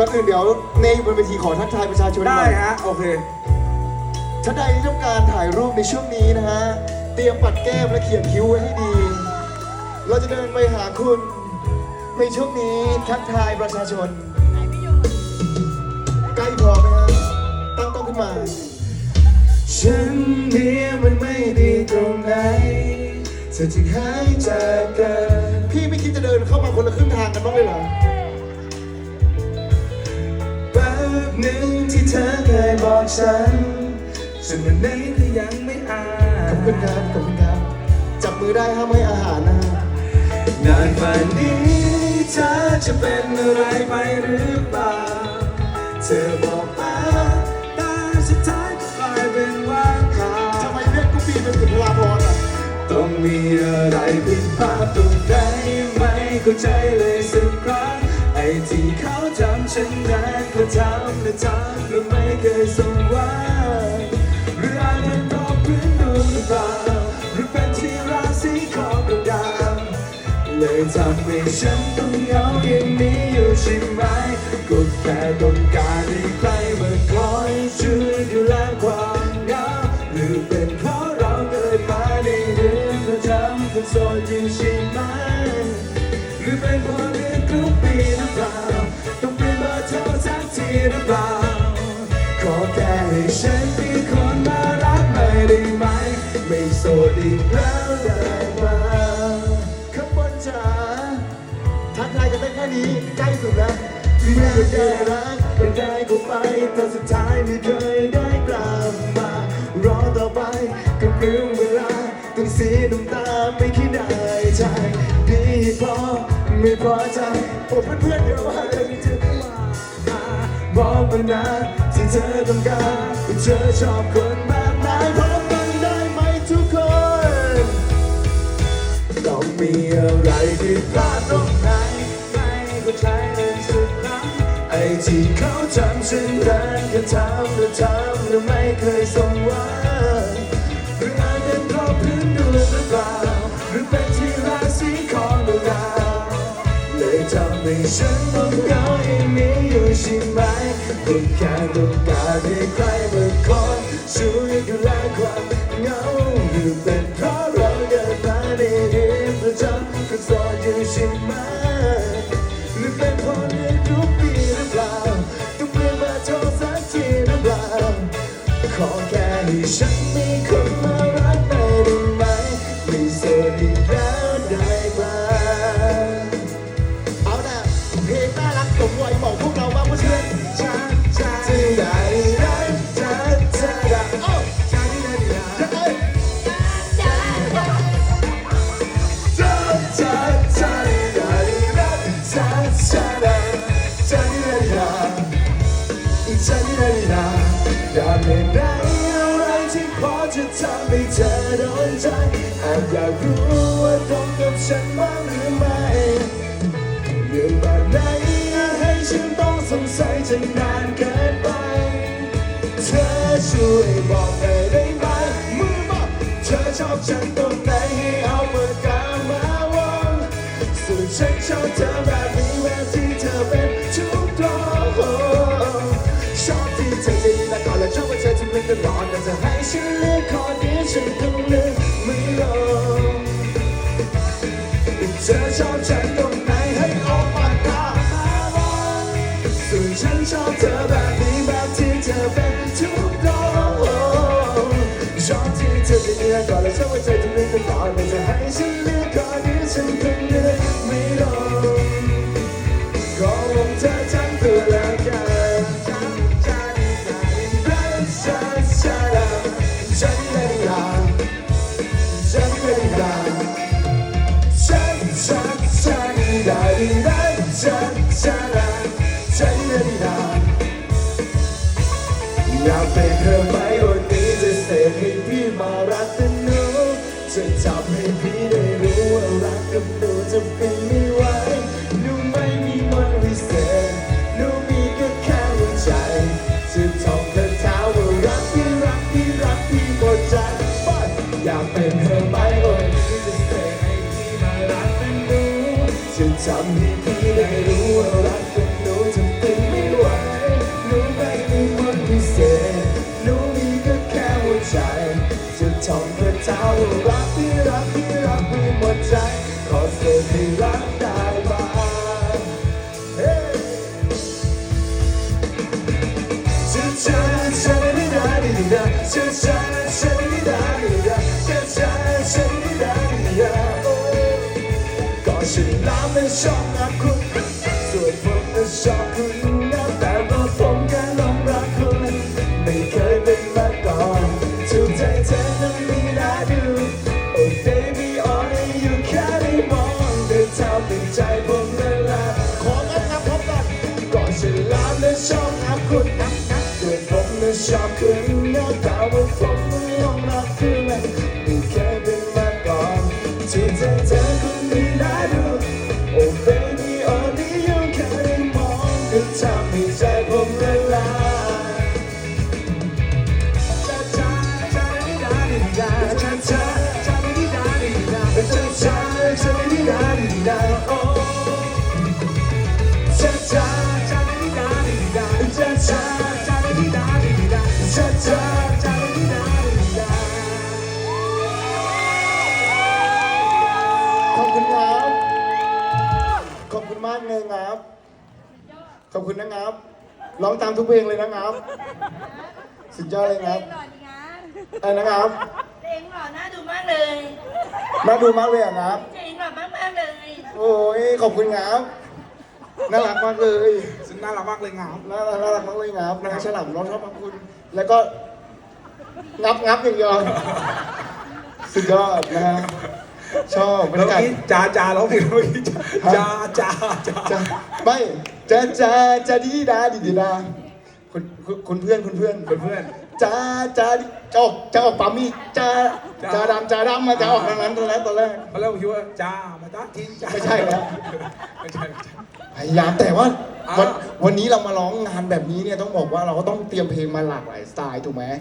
ก่อนอื่นเดี๋ยวเนยอยู่บนเวทีขอทักทายประชาชนได้หน่อยฮะ โอเค ท่านใดที่ต้องการถ่ายรูปในช่วงนี้นะฮะ เตรียมปัดแก้มและเขียนคิ้วไว้ให้ดี เราจะเดินไปหาคุณในช่วงนี้ทักทายประชาชน ใกล้พอไหมฮะ ตั้งกล้องขึ้นมา ฉันนี้มันไม่ดีตรงไหนเธอจึงหายจากกัน พี่ไม่คิดจะเดินเข้ามาคนละครึ่งทางกันบ้างเลยเหรอ เธอเคยบอกฉันฉันวันไหนก็ยังไม่อาจขอบคุณครับขอบคุณครับ จับมือได้ห้ามให้อาหารนะฮะนานป่านนี้เธอจะเป็นอะไรไปหรือเปล่า เธอบอกมาตาสุดท้ายก็กลายเป็นว่างเปล่าทำไมเรียกกุ๊บบี้เป็นสุนทราพรอะต้องมีอะไรผิดพลาดตรงไหนไม่เข้าใจเลยสักครั้งไอ้ ที่เขาจำฉันนั้นเขาทำและทำและไม่เคยสมหวังหรืออาจเป็นเพราะพื้นดวงหรือเปล่าหรือเป็นที่ราศีของดวงดาวเลยทำให้ฉันต้องเหงาอย่างนี้อยู่ใช่ไหมก็แค่ต้องการให้ใครมาคอยช่วยดูแลความเหงาหรือเป็น ฉันมีคนมารักไม่ได้ไหม ไม่โสดอีกแล้วได้ไหมข้างบนจ๋าทักทายกันได้แค่นี้ใกล้สุดแล้วที่ไม่ได้รักไม่ได้ก็ไปแต่สุดท้ายไม่เคยได้กลับมา รอต่อไปก็เปลืองเวลาต้องเสียน้ำตาไม่คิดได้ใจดีพอไม่พอใจโอ้เพื่อนๆเดี๋ยวว่าจะมีเธอมาบอกมานะ เธอต้องการเธอชอบคนแบบไหนพบกันได้ไหมทุกคน ต้องมีอะไรผิดพลาดตรงไหนไม่เข้าใจเลยสุดนั้นไอ้ที่เขาทำฉันนั้นก็ทำและทำและไม่เคยสมหวังหรืออาจเป็นเพราะพื้นดวงหรือเปล่าหรือเป็นที่ราศีของดวงดาวเลยทำให้ฉันต้องเหงาอย่างนี้อยู่ใช่ไหม ก็แค่ต้องการให้ใครมาคอยช่วยดูแลความเหงาหรือเป็นเพราะเราเดินมาในเดือนประจำก็สอนอยู่ใช่ไหมหรือเป็นเพราะในทุกปีหรือเปล่าต้องเปลี่ยนมาโทรสักทีหรือเปล่าขอแค่ให้ฉันมีคนมารักได้ได้ไหมไม่โสดอีกแล้วได้ไหมเอาน่ะเพลงน่ารักสมวัย ฉันบ้างหรือไม่เรื่องแบบไหนให้ฉันต้องสงสัยจนนานเกินไป เธอช่วยบอกหน่อยได้ไหมมือมาเธอชอบฉันตรงไหนให้เอาปากกามาวงส่วนฉันชอบเธอแบบนี้แบบที่เธอเป็นทุกตรงชอบที่เธอจะดีและก่อนและชอบว่าเธอจะเป็นตลอดแต่จะให้ฉันเลือกขอ ธอชอบฉันตรงไหนให้ออปากกาตาส่วนฉันชอบเธอแบบนี้แบบที่เธอเป็นทุกตรงชอบที่เธอจะเลือกก่อนและชอบว่าเธอจะเลืองตลอดแต่จะให้ฉัน มวันนี้จะเสกให้พี่มารักกันหนูจะทำให้พี่ได้รู้ว่ารักกับหนูจะเป็นไม่ไหวหนูไม่มีมันวิเศษหนูมีก็แค่หัวใจจะท่องคาถาว่ารักพี่รักพี่รักพี่หมดใจอยากเป็นเธอไหมวันนี้จะเสกให้พี่มารักกันหนูจะทำให้พี่ได้รู้ว่า จอพื่อเจ้ารักที่รักที่รักที่หมดใจขอเสียที่รักได้บ้างเชื่อใจเชื่ไม่ได้ดีนะเชื่อใจเชื่ไม่ได้ดีนะเชื่อใจเชื่ไม่ได้ดีนะก็ฉันรักไม่ชอบนะคุณส่วนผมไม่ชอบคุณ อบงับคุณงับงับส่วนผมน่ะชอบคุณนะแต่ว่าผมไม่หลงรักคุณไม่เคยเป็นมาก่อนที่ใจเธอคนนี้น่าดู Oh มากเลยครับ ขอบคุณนะครับ ร้องตามทุกเพลงเลยนะครับ สุดยอดเลยครับหล่อจริงนะอะไรนะครับเพลงหล่อน่าดูมากเลยน่าดูมากเลยอะครับ เพลงหล่อมากมากๆเลยโอ้ยขอบคุณครับ น่ารักมากเลย ซึ่งน่ารักมากเลยงาม น่ารักน่ารักมากเลยครับนางฉลามเราชอบมากคุณ แล้วก็งับงับอย่างเดียวสุดยอดนะฮะ ชอบบรรแล้วยากาศนี้จ้าจ้าร้องเพลงเมื่อกี้จ้าจ้าจ้าจะไม่จะจะจะดีดาดีดีดาคุณคุณคุณเพื่อนคุณเพื่อนเพื่อนเพื่อน จะจะจะออกจะออกปั๊มมี่จะจ้าจะดำจะดำมาจะออกทางนั้นตอนแรกตอนแรกเขาเรียกว่าคิดว่าจ้ามาจ้าทิ้งจ้าไม่ใช่แล้วไม่ใช่ไม่ใช่ พยายามแต่ว่าอ่าวันวันนี้เรามาร้องงานแบบนี้เนี่ยต้องบอกว่าเราก็ต้องเตรียมเพลงมาหลากหลายสไตล์ถูกไหม